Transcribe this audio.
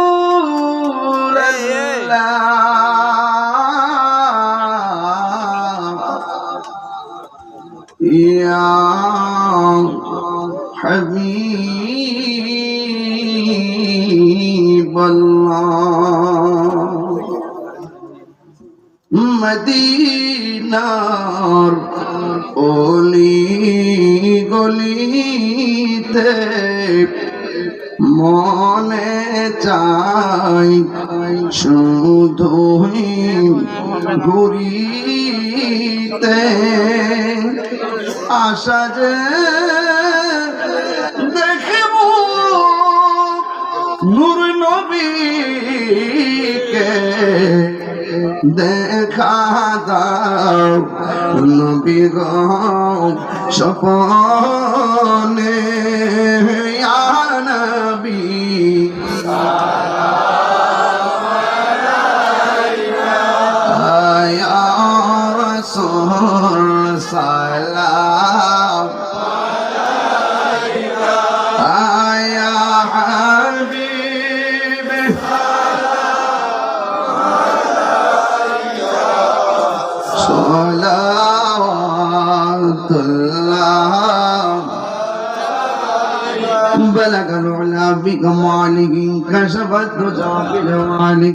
رسول الله يا حبيب الله মদিনার অলি গলিতে মনে চাই শুধুই ঘুরিতে। আশা যে দেখব নূর নবীকে। দেখা দাও নবী গো সপনে রাসূল সালাম ইয়া হাবিবি صلوات الله بلغ العلا بكماله كشفت الدجى بجماله